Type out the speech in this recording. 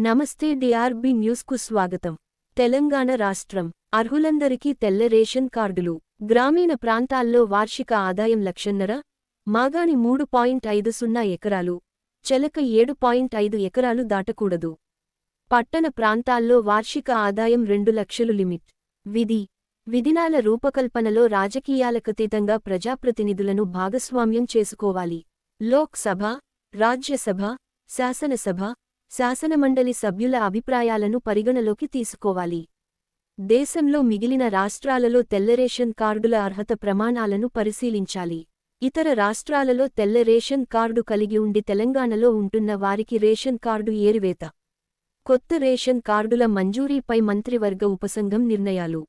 నమస్తే డిఆర్బి న్యూస్కు స్వాగతం. తెలంగాణ రాష్ట్రం. అర్హులందరికీ తెల్ల రేషన్ కార్డులు. గ్రామీణ ప్రాంతాల్లో వార్షిక ఆదాయం లక్షన్నర మాగాణి మూడు పాయింట్ ఐదు సున్నా ఎకరాలు చెలక ఏడు పాయింట్ ఐదు ఎకరాలు దాటకూడదు. పట్టణ ప్రాంతాల్లో వార్షిక ఆదాయం రెండు లక్షలు లిమిట్. విధి. విధినాల రూపకల్పనలో రాజకీయాలకతీతంగా ప్రజాప్రతినిధులను భాగస్వామ్యం చేసుకోవాలి. లోక్సభ రాజ్యసభ శాసనసభ శాసనమండలి సభ్యుల అభిప్రాయాలను పరిగణలోకి తీసుకోవాలి. దేశంలో మిగిలిన రాష్ట్రాలలో తెల్ల రేషన్ కార్డుల అర్హత ప్రమాణాలను పరిశీలించాలి. ఇతర రాష్ట్రాలలో తెల్ల రేషన్ కార్డు కలిగి ఉండి తెలంగాణలో ఉంటున్న వారికి రేషన్ కార్డు ఏరివేత. కొత్త రేషన్ కార్డుల మంజూరీపై మంత్రివర్గ ఉపసంఘం నిర్ణయాలు.